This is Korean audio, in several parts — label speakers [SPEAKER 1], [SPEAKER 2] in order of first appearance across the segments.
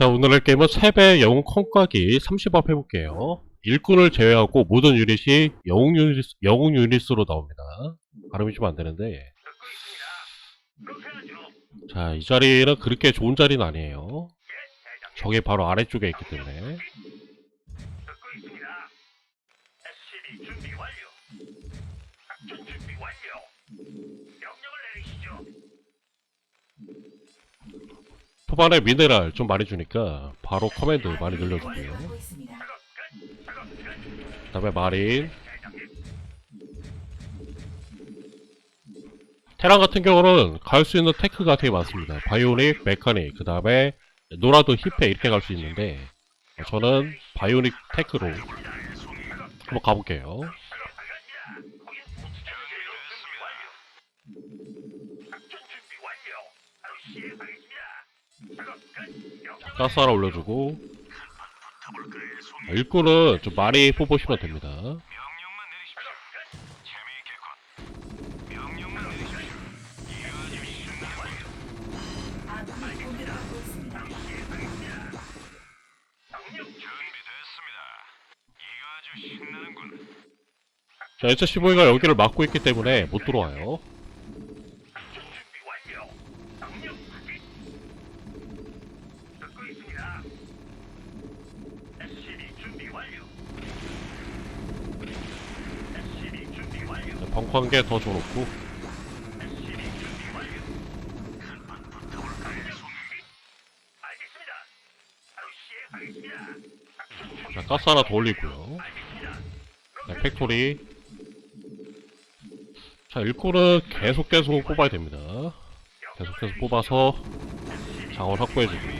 [SPEAKER 1] 자, 오늘의 게임은 3배 영웅 콩가기 30업 해볼게요. 일꾼을 제외하고 모든 유닛이 영웅 유닛, 영웅 유닛으로 나옵니다. 발음이 좀 안 되는데. 자, 이 자리는 그렇게 좋은 자리는 아니에요. 저게 바로 아래쪽에 있기 때문에. 초반에 미네랄 좀 많이 주니까 바로 커맨드 많이
[SPEAKER 2] 끝.
[SPEAKER 1] 그 다음에 마린. 테란 같은 경우는 갈 수 있는 테크가 되게 많습니다. 바이오닉, 메카닉, 그 다음에 노라도 힙해 이렇게 갈 수 있는데 저는 바이오닉 테크로 한번 가볼게요. 가스 하나 올려주고
[SPEAKER 2] 붙어볼까요, 송이?
[SPEAKER 1] 일꾼은 좀 많이 뽑으시면 됩니다. 자, S15가 여기를 막고 있기 때문에 못 들어와요.
[SPEAKER 2] 습니다. 작전 준비
[SPEAKER 1] 자, 가스 하나 더 올리고요. 자, 팩토리 자, 일꾼은 계속 계속 뽑아야 됩니다. 계속해서 뽑아서 자원 확보해주고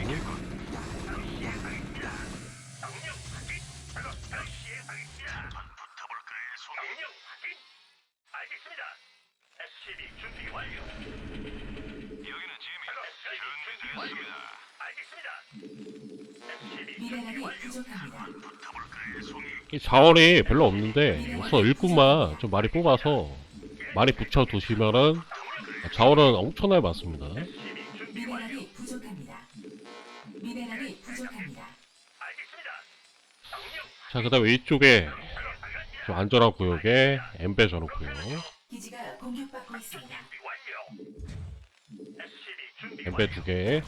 [SPEAKER 2] 준비됐습니다. 알겠습니다.
[SPEAKER 3] 미네랄이. 부족합니다.
[SPEAKER 1] 자원이 별로 없는데 우선 일꾼만 좀 많이 뽑아서 많이 붙여두시면은 자원은 엄청나게 많습니다.
[SPEAKER 3] 미네랄이 부족합니다. 미네랄이 부족합니다.
[SPEAKER 1] 자, 그 다음에 이쪽에 좀 안전한 구역에 엠베 전놓고요.
[SPEAKER 3] 기지가 공격받고 있습니다.
[SPEAKER 1] 엠베 두 개.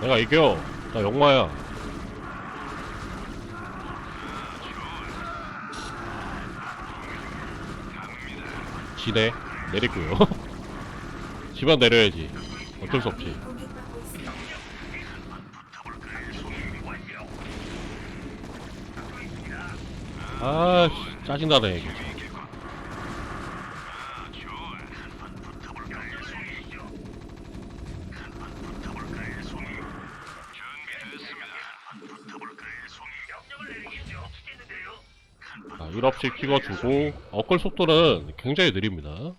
[SPEAKER 1] 내가 이겨. 나 영마야. 지네. 내리고요. 집안 내려야지. 어쩔 수 없지. 아, 씨, 짜증나네, 이게. 자, 1업씩 찍어주고, 업글 속도는 굉장히 느립니다.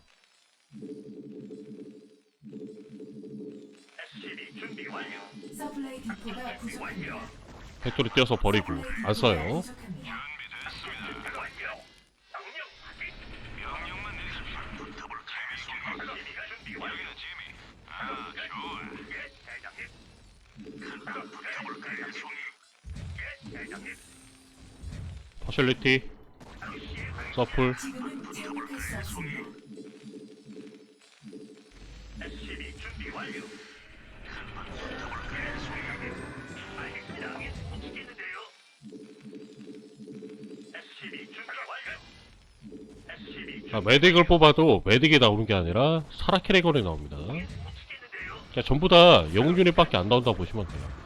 [SPEAKER 1] 팩토리 띄어서 버리고, 안 써요.
[SPEAKER 3] 부족합니다.
[SPEAKER 2] 준
[SPEAKER 1] 자, 메딕을 뽑아도 메딕이 나오는 게 아니라 사라 캐리건이 나옵니다.
[SPEAKER 2] 움직이는데요.
[SPEAKER 1] 자, 전부 다 영웅 유닛밖에 안 나온다 보시면 돼요.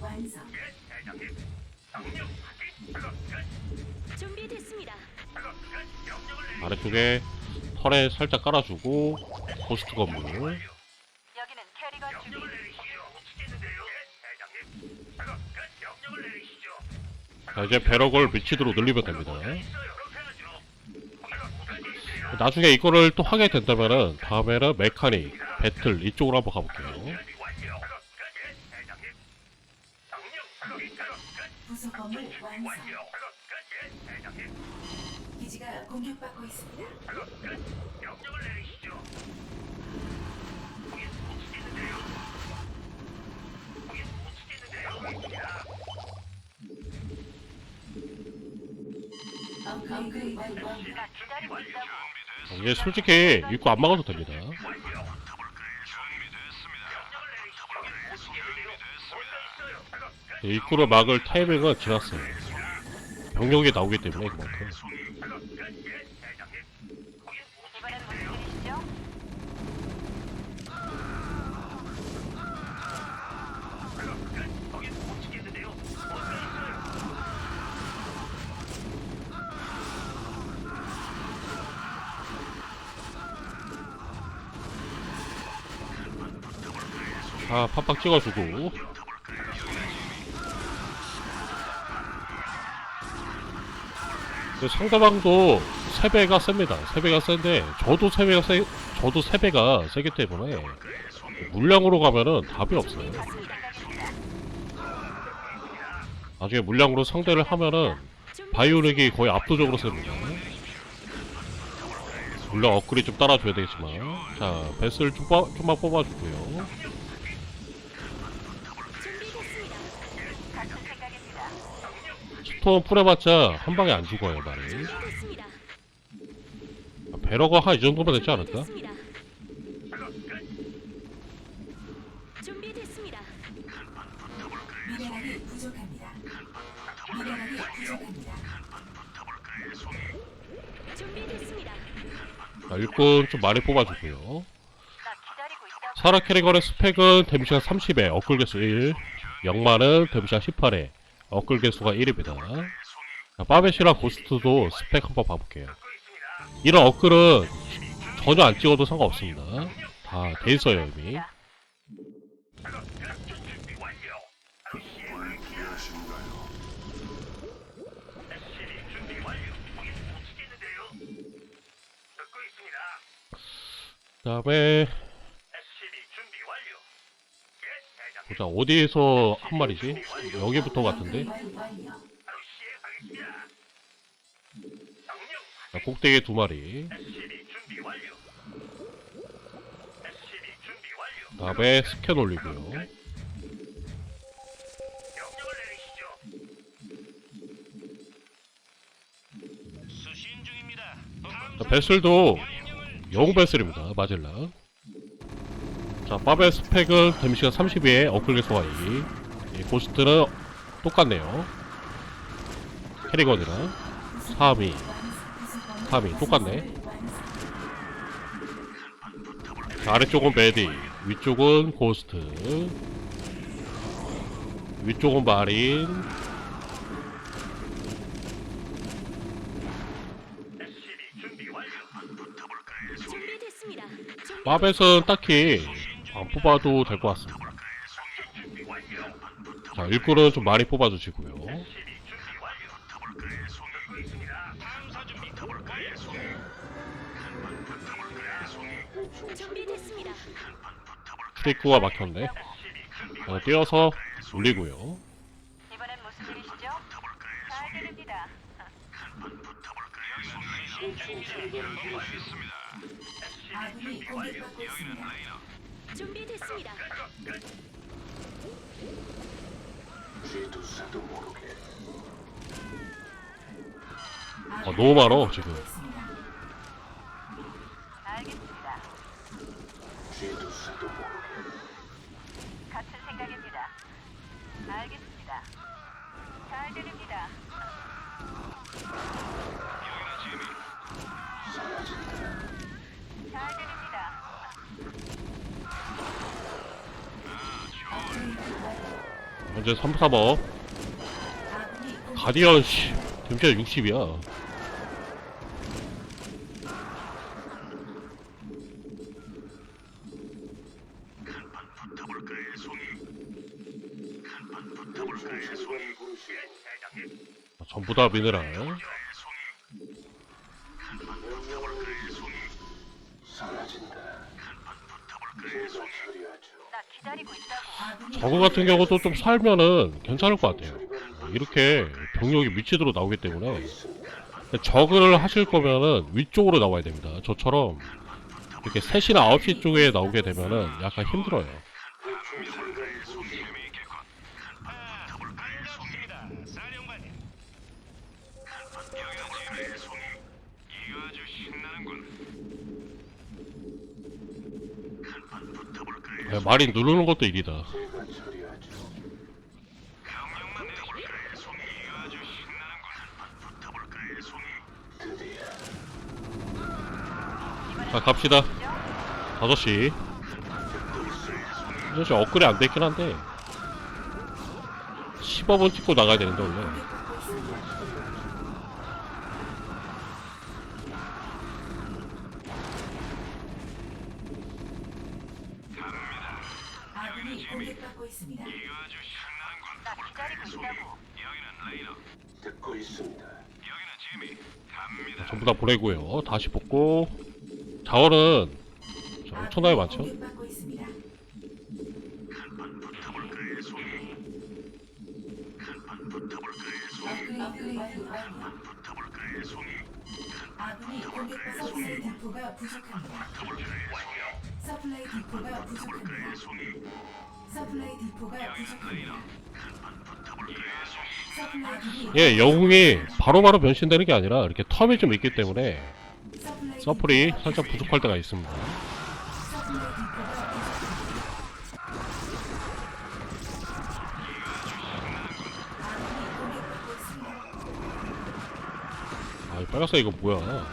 [SPEAKER 3] 완성.
[SPEAKER 4] 준비됐습니다.
[SPEAKER 1] 아래쪽에 털에 살짝 깔아주고, 포스트 건물. 자, 이제 배럭을 미치도록 늘리면 됩니다. 나중에 이거를 또 하게 된다면은 다음에는 메카닉, 배틀 이쪽으로 한번 가볼게요.
[SPEAKER 3] 완성. 기지가 공격받고 있습니다.
[SPEAKER 4] 있다고.
[SPEAKER 1] 이게 솔직히 입구 안 막아도 됩니다.
[SPEAKER 2] 끝.
[SPEAKER 1] 입구를 막을 타이밍은 지났어요. 병력이 나오기 때문에 그만큼.
[SPEAKER 2] 작업 끝. 예, 대장님. 거긴 못
[SPEAKER 4] 이번엔 무슨 일이시죠?
[SPEAKER 2] 작업 끝. 거긴 못 치겠는데요. 뭔가 있어요.
[SPEAKER 1] 자, 팍팍 찍어주고. 상대방도 3배가 셉니다. 3배가 센데, 저도 3배가 세, 저도 3배가 세기 때문에, 물량으로 가면은 답이 없어요. 나중에 물량으로 상대를 하면은, 바이오닉이 거의 압도적으로 셉니다. 물량 업글이 좀 따라줘야 되겠지만. 자, 베스를 좀, 뽑- 좀만 뽑아주고요. 스톤 풀해봤자 한 방에 안 죽어요, 말이. 배러가 한 이 정도면 되지 않을까?
[SPEAKER 4] 준비됐습니다. 준비됐습니다.
[SPEAKER 3] 미네랄이 부족합니다. 미네랄이 부족합니다.
[SPEAKER 4] 준비됐습니다.
[SPEAKER 1] 자, 일꾼 좀 많이 뽑아주고요. 사라 캐리건의 스펙은 데미지가 30에 어클 개수 1, 영마는 데미지가 18에 어클 개수가 1입니다. 자, 빠베시랑 고스트도 스펙 한번 봐볼게요. 이런 어클은 전혀 안 찍어도 상관없습니다. 다 돼있어요 이미.
[SPEAKER 2] 준비 완료.
[SPEAKER 1] 보자 어디에서 한 마리지? 여기부터 같은데? 자, 꼭대기에 두 마리. 다음에 스캔 올리고요. 자, 베슬도 영웅 베슬입니다. 마젤라. 자, 빠벨 스펙은 데미지가 32에 어클 개수가 2. 이 고스트는 똑같네요. 캐리건이랑 3위. 3위 똑같네. 자, 아래쪽은 메디, 위쪽은 고스트, 위쪽은 마린, 빠벳은 딱히 안 뽑아도 될 것 같습니다. 자, 일꾼은 좀 많이 뽑아주시고요. 트리크가 막혔네. 자, 뛰어서 올리고요.
[SPEAKER 4] 준비됐습니다.
[SPEAKER 1] 아, 너무 많어, 지금.
[SPEAKER 4] 알겠습니다. 같은 생각입니다. 알겠습니다. 잘 들립니다. 잘 들립니다.
[SPEAKER 1] 현재 3, 3업.
[SPEAKER 3] 아군이 공격-
[SPEAKER 1] 가디언, 씨. 데미지가 60이야. 전부 다 미네랄. 저거 같은 경우도 좀 살면은 괜찮을 것 같아요. 이렇게 병력이 위치대로 나오기 때문에 적을 하실 거면은 위쪽으로 나와야 됩니다. 저처럼 이렇게 3시나 9시 쪽에 나오게 되면은 약간 힘들어요.
[SPEAKER 2] 아주
[SPEAKER 1] 네, 마린 누르는 것도 일이다. 자, 갑시다. 5시. 5시 업그레이드 안 됐긴 한데 15분 찍고 나가야 되는데 원래
[SPEAKER 3] 공격받고 있습니다. 아군이 공격받고 있습니다.
[SPEAKER 2] 이거 아주 신나는군.
[SPEAKER 4] 나 기다리고 있다고.
[SPEAKER 2] 여기는 레이너.
[SPEAKER 5] 듣고 있습니다.
[SPEAKER 2] 여기는 지미.
[SPEAKER 1] 전부 다 보내고요 다시 뽑고 자원은 자, 엄청나게 많죠
[SPEAKER 3] 서플라이 디포가 부족합니다. 서플라이 디포가 부족합니다.
[SPEAKER 1] 예 영웅이 바로바로 변신되는 게 아니라 이렇게 텀이 좀 있기 때문에
[SPEAKER 3] 서플이
[SPEAKER 1] 살짝 부족할 때가
[SPEAKER 3] 있습니다.
[SPEAKER 1] 아 빨갛사 이거 뭐야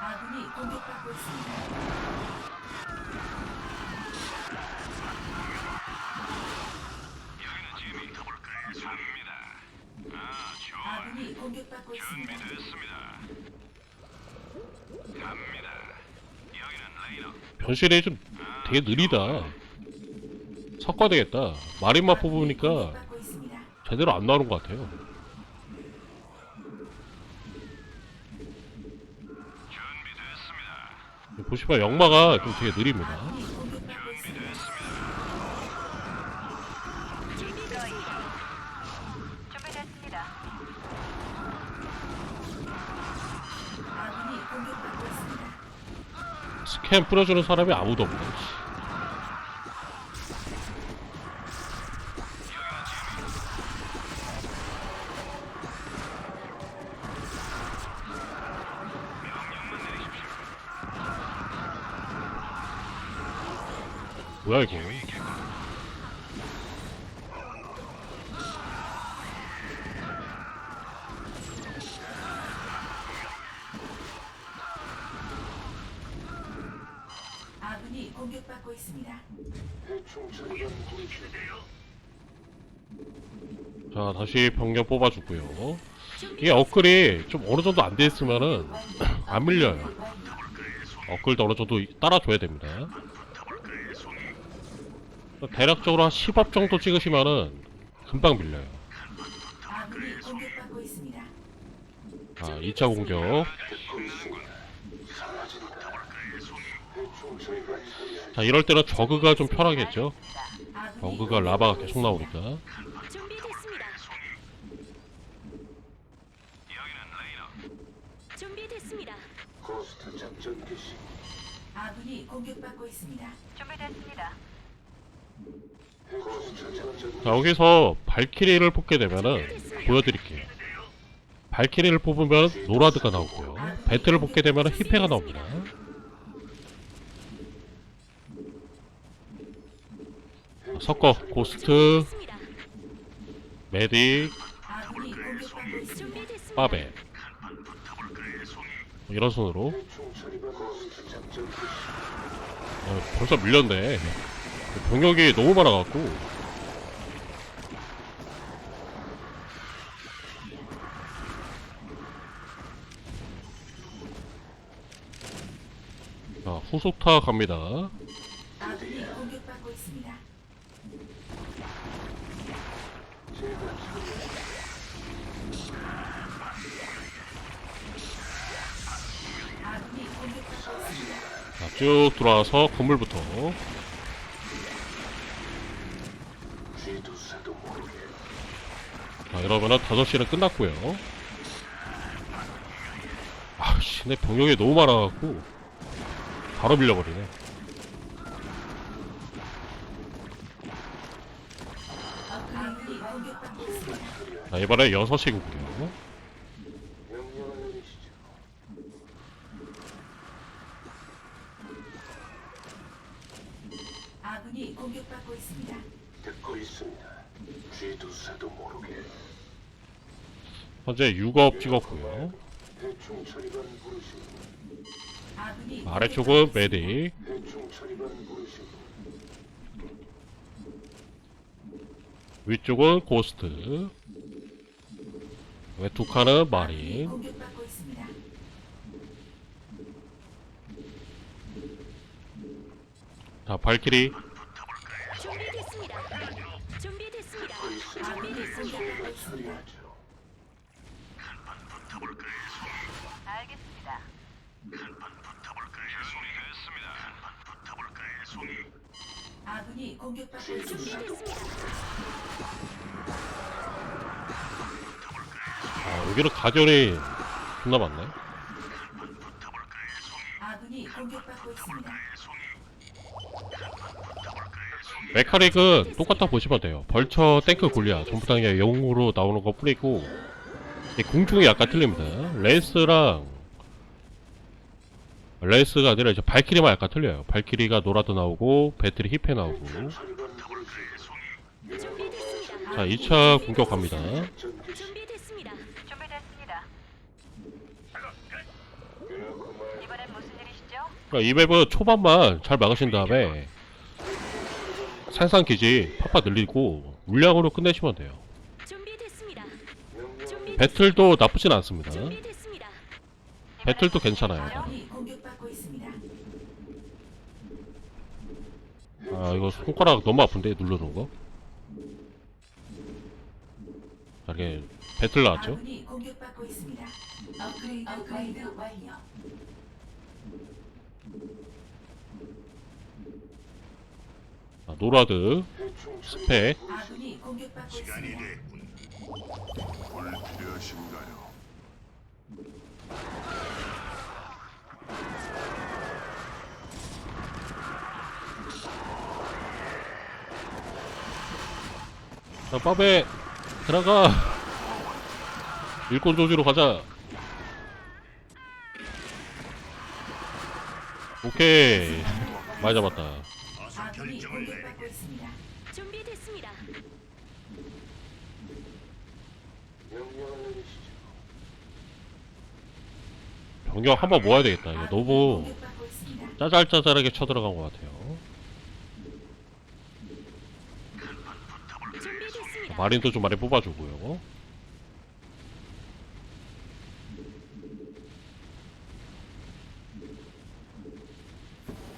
[SPEAKER 3] 아군이 공격받고 있습니다.
[SPEAKER 2] 여기는 지미. 붙어볼까요, 송입니다. 아, 좋아.
[SPEAKER 3] 아군이 공격받고 있습니다.
[SPEAKER 2] 준비됐습니다. 갑니다. 여기는 레이너.
[SPEAKER 1] 변신이 좀 되게 느리다 섞어야 되겠다 마린만 뽑으니까. 제대로 안 나오는 것 같아요. 보시면 영마가 좀 되게 느립니다. 스캔 뿌려주는 사람이 아무도 없네 다시 병력 뽑아주고요. 이게 업글이 좀 어느 정도 안돼 있으면은 안 밀려요. 업글도 어느 정도 따라줘야 됩니다. 대략적으로 한 10업 정도 찍으시면은 금방 밀려요. 자 2차 공격. 자 이럴 때는 저그가 좀 편하겠죠? 저그가 라바가 계속 나오니까
[SPEAKER 5] 작전 개시.
[SPEAKER 3] 아군이 공격받고 있습니다.
[SPEAKER 4] 준비됐습니다.
[SPEAKER 5] 고스트 작전
[SPEAKER 1] 자 여기서 발키리를 뽑게 되면은 보여드릴게요 발키리를 뽑으면 노라드가 나오고요 배틀을 뽑게 되면은 히페가 나옵니다 자, 섞어 고스트. 메딕
[SPEAKER 3] 아군이 공격받고 있습니다.
[SPEAKER 4] 준비됐습니다.
[SPEAKER 1] 빠베 뭐 이런 순으로 어, 벌써 밀렸네 병력이 너무 많아갖고 자 후속타 갑니다. 쭉 들어와서 건물부터. 자 이러면은 5시는 끝났고요. 아씨 내 병력이 너무 많아갖고 바로 밀려버리네. 자 이번에 6시 공격
[SPEAKER 5] 명령을 내리시죠.
[SPEAKER 3] 아군이 공격받고 있습니다.
[SPEAKER 5] 듣고 있습니다. 쥐두새도 모르게
[SPEAKER 1] 현재 6업 찍었고요 아래쪽은
[SPEAKER 5] 부르시고
[SPEAKER 1] 위쪽은 고스트 외두 칸은 마린. 자 발키리
[SPEAKER 4] 준비됐습니다. 준비됐습니다. 알겠습니다.
[SPEAKER 3] 공격받고 있습니다.
[SPEAKER 1] 아 여기는 가전이 존나 많네
[SPEAKER 3] 아군이 공격받고 있습니다.
[SPEAKER 1] 메카닉은 똑같다 보시면 돼요 벌처 탱크 골리아 전부 다 그냥 영으로 나오는 것 뿐이고 이 공중이 약간 틀립니다 레이스랑 레이스가 아니라 이제 발키리만 약간 틀려요 발키리가 노라도 나오고 배틀이 힙해 나오고. 자 2차 공격 갑니다
[SPEAKER 5] 전 개시
[SPEAKER 4] 준비됐습니다. 준비됐습니다. 이번엔 무슨 일이시죠?
[SPEAKER 1] 그러니까 이 맵은 초반만 잘 막으신 다음에 산산기지 팍팍 늘리고 물량으로 끝내시면 돼요
[SPEAKER 4] 준비됐습니다. 준비
[SPEAKER 1] 배틀도 나쁘진 않습니다
[SPEAKER 4] 준비됐습니다.
[SPEAKER 1] 배틀도 괜찮아요.
[SPEAKER 3] 아
[SPEAKER 1] 이거 손가락 너무 아픈데 누르는 거 자, 이렇게 배틀 나왔죠. 자, 노라드 스펙
[SPEAKER 3] 공격받고 있습니다.
[SPEAKER 5] 불필요하신가요?
[SPEAKER 1] 자 빠베 들어가 일꾼 조지로 가자 오케이 많이 잡았다.
[SPEAKER 4] 준비됐습니다.
[SPEAKER 1] 병력 한 번 모아야 되겠다 이거 너무. 짜잘짜잘하게 쳐들어간 것 같아 마린도 좀 많이 뽑아주고요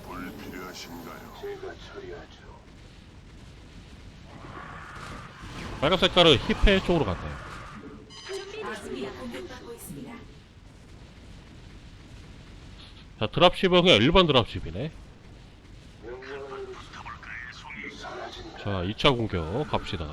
[SPEAKER 5] 불필요하신가요? 제가 처리하죠.
[SPEAKER 1] 빨간 색깔은 힙해 쪽으로 갔네요. 자 드랍십은 그냥 일반 드랍십이네. 자 2차 공격 갑시다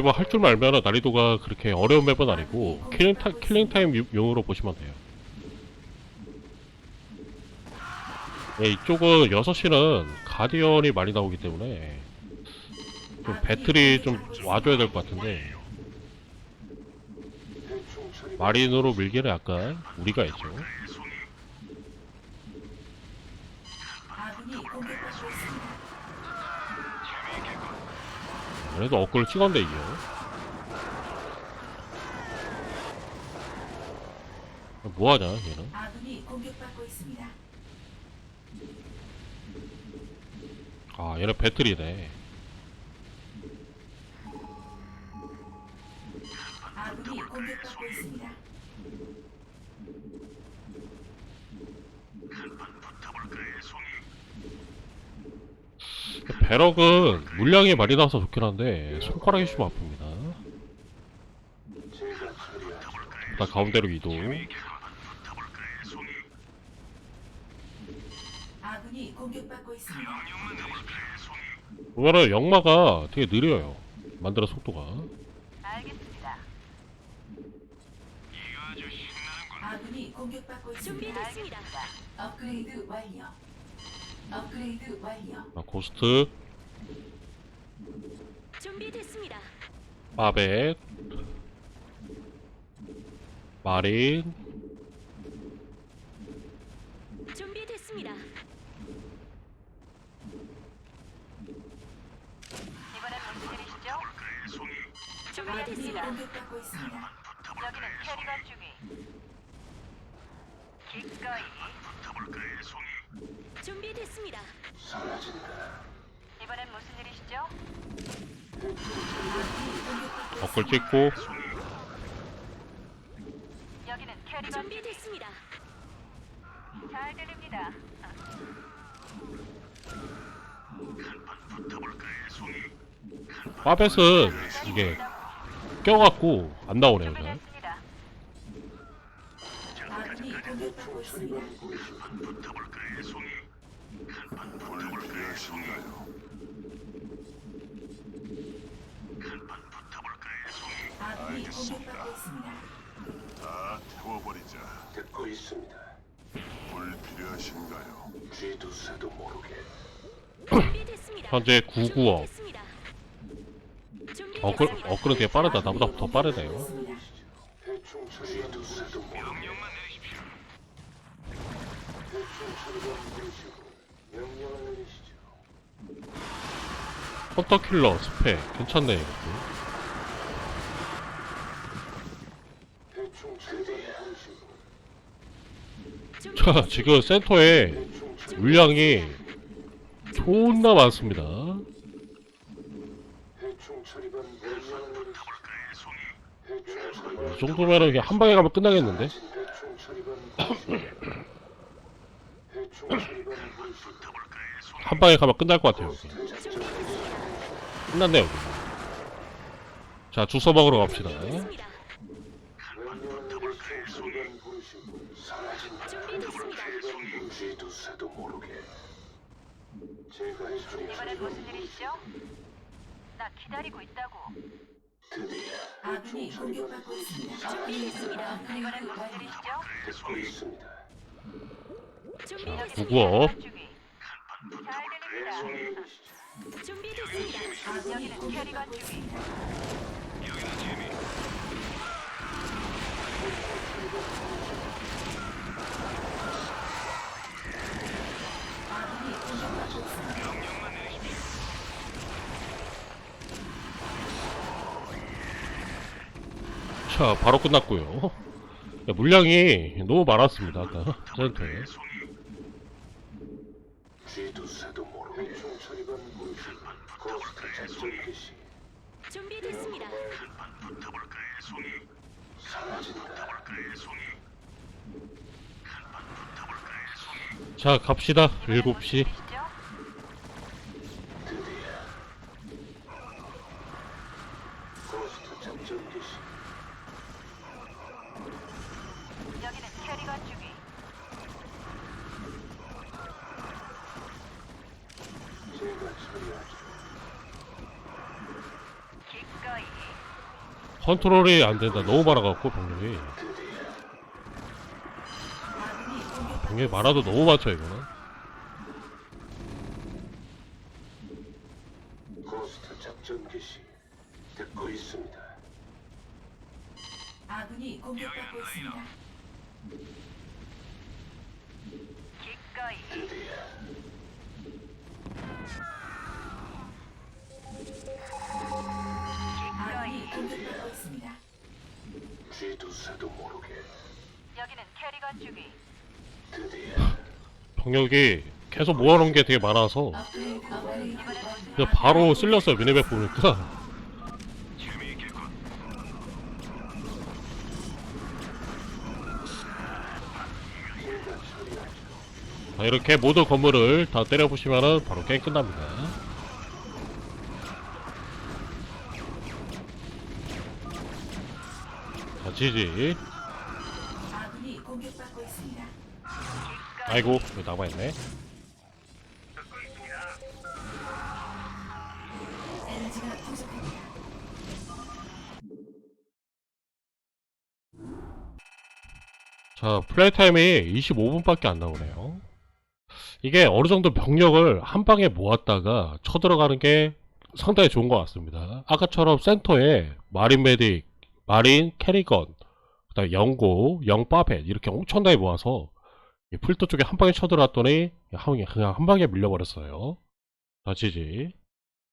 [SPEAKER 5] 어,
[SPEAKER 1] 이 맵은 할줄 알면 난이도가 그렇게 어려운 맵은 아니고 킬링, 타, 킬링 타임 유- 용으로 보시면 돼요. 네, 이쪽은 6시는 가디언이 많이 나오기 때문에 좀 배틀이 좀 와줘야 될 것 같은데 마린으로 밀기는 약간 우리가 있죠
[SPEAKER 3] 아군이 공격받고 있습니다.
[SPEAKER 1] 그래도 업글을 찍었는데 이겨 뭐하냐 얘는?
[SPEAKER 3] 아군이 공격받고 있습니다.
[SPEAKER 1] 아 얘는 배틀이네.
[SPEAKER 3] 아군이 공격받고
[SPEAKER 1] 배럭은 물량이 많이 나와서 좋긴 한데 손가락이 좀 아픕니다. 일단 가운데로 이동.
[SPEAKER 3] 아군이 공격받고 있습니다.
[SPEAKER 1] 보면은 역마가 되게 느려요. 만드는 속도가.
[SPEAKER 6] 알겠습니다.
[SPEAKER 3] 아군이 공격받고 있습니다.
[SPEAKER 4] 준비됐습니다.
[SPEAKER 3] 업그레이드 완료. 업그레이드 완료.
[SPEAKER 1] 아, 고스트,
[SPEAKER 4] 준비됐습니다.
[SPEAKER 1] 바벳, 마린,
[SPEAKER 4] 준비됐습니다.
[SPEAKER 6] 이번엔 무슨 일이시죠?
[SPEAKER 3] 아군이
[SPEAKER 4] 준비됐습니다.
[SPEAKER 3] 공격받고 있습니다.
[SPEAKER 6] 여기는 캐리건 중위. 기꺼이
[SPEAKER 2] 붙어볼까요, 송이?
[SPEAKER 4] 준비됐습니다.
[SPEAKER 5] 사라진다.
[SPEAKER 6] 이번엔 무슨 일이시죠?
[SPEAKER 1] 버클 찍고,
[SPEAKER 6] 여기는 캐리건.
[SPEAKER 4] 준비됐습니다.
[SPEAKER 6] 잘 들립니다.
[SPEAKER 1] 바벳은 이게 껴갖고 안 나오네요.
[SPEAKER 6] 준비됐습니다.
[SPEAKER 3] 아군이 있습니다.
[SPEAKER 2] 붙어볼까요, 송이? 한판 붙어볼까요, 송이?
[SPEAKER 3] 아군이 공격받고 있습니다.
[SPEAKER 5] 다 태워버리자. 듣고 있습니다. 물 필요하신가요? 쥐두새도 모르게.
[SPEAKER 4] 준비됐습니다.
[SPEAKER 1] 현재 9구억.
[SPEAKER 4] 준비됐습니다.
[SPEAKER 1] 어글,
[SPEAKER 4] 준비됐습니다.
[SPEAKER 1] 어글은 되게 빠르다. 나보다 더 빠르네요.
[SPEAKER 5] 대충 쥐두새도 모르게.
[SPEAKER 2] 명령만 내리십시오.
[SPEAKER 5] 대충 처리가 되시고 명령을.
[SPEAKER 1] 헌터킬러 스펙. 괜찮네, 이것도. 자, 지금 센터에 물량이 존나 많습니다.
[SPEAKER 2] 이
[SPEAKER 1] 정도면은 그냥 한 방에 가면 끝나겠는데? 한 방에 가면 끝날 것 같아요, 여기. 끝났네, 여기. 자, 주워 먹으러 갑시다.
[SPEAKER 6] 이번엔. 무슨 일이시죠? 나 기다리고 있다고.
[SPEAKER 3] 아군이 공격받고 있습니다.
[SPEAKER 4] 준비됐습니다.
[SPEAKER 6] 무슨. 일이시죠?
[SPEAKER 1] 구구업.
[SPEAKER 6] 잘 들립니다.
[SPEAKER 1] 자, 바로 끝났고요. 야, 물량이 너무 많았습니다, 아까. 센터에.
[SPEAKER 5] 작전 개시
[SPEAKER 4] 준비됐습니다.
[SPEAKER 2] 붙어볼까요, 송이?
[SPEAKER 5] 사라진다.
[SPEAKER 2] 붙어볼까요, 송이? 한판 붙어볼까요, 송이?
[SPEAKER 1] 자, 갑시다. 7시.
[SPEAKER 6] 일이시죠?
[SPEAKER 5] 드디어 고스트 작전 개시
[SPEAKER 6] 여기는 캐리건 중위.
[SPEAKER 5] 제가 처리하죠.
[SPEAKER 6] 기꺼이
[SPEAKER 1] 컨트롤이 안 된다. 너무 많아갖고, 병력이. 병력이 많아도 너무 많죠, 이거는.
[SPEAKER 6] 저기
[SPEAKER 1] 계속 모아놓은 게 되게 많아서 그냥 바로 쓸렸어요 미니맵 보니까. 자, 이렇게 모든 건물을 다 때려보시면은 바로 게임 끝납니다. 자 지지.
[SPEAKER 3] 아이고,
[SPEAKER 1] 여기 남아있네. 자, 플레이 타임이 25분밖에 안 나오네요. 이게 어느 정도 병력을 한 방에 모았다가 쳐들어가는 게 상당히 좋은 것 같습니다. 아까처럼 센터에 마린 메딕, 마린 캐리건, 그다음 영고, 영바벳 이렇게 엄청나게 모아서 이 풀도 쪽에 한 방에 쳐들어왔더니 한- 그냥 한 방에 밀려버렸어요. 자, 지지.